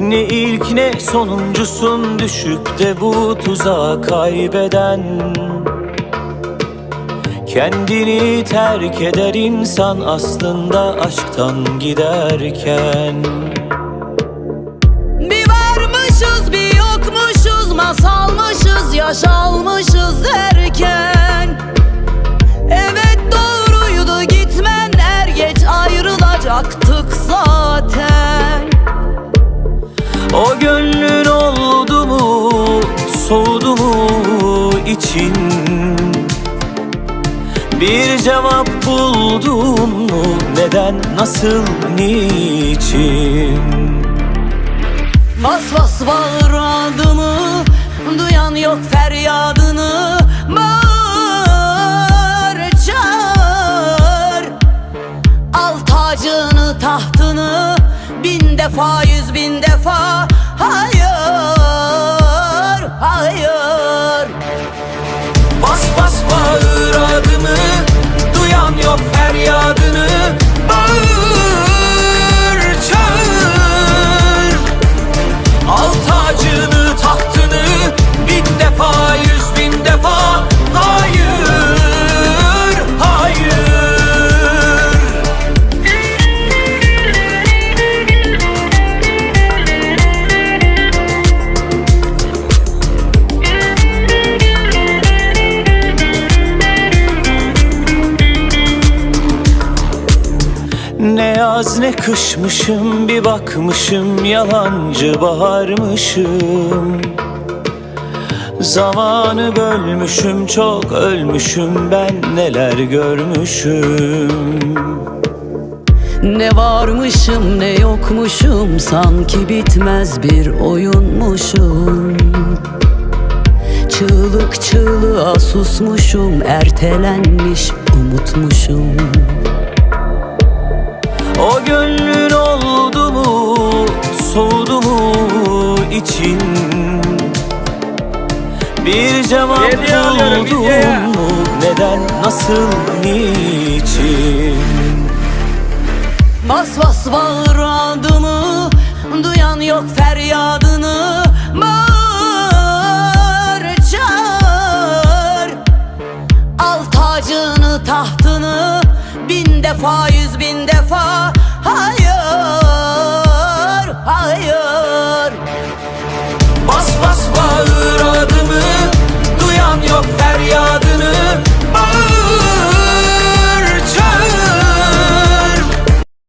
Ne ilk ne sonuncusun düşüp de bu tuzağa kaybeden. Kendini terk eder insan aslında aşktan giderken. Bir varmışız bir yokmuşuz Masalmışız yaşalmışız gönlün oldu mu, soğudu mu için? Bir cevap buldun mu, neden, nasıl, niçin? Bas bas bağır adımı Duyan yok feryadını. Bağır çağır. Al tacını tahtını Bin defa yüz bin defa Hayır Ne yaz ne kışmışım bir bakmışım yalancı baharmışım. Zamanı bölmüşüm çok ölmüşüm ben neler görmüşüm. Ne varmışım ne yokmuşum Sanki bitmez bir oyunmuşum. Çığlık çığlığa susmuşum Ertelenmiş umutmuşum O gönlün oldu mu soğudu mu için? Bir cevap buldun mu? Neden nasıl niçin? Bas bas bağır adımı Duyan yok feryadını. Bağır çağır. Al tacını tahtını Bin defa yüz bin defa Hayır Hayır. Bas bas bas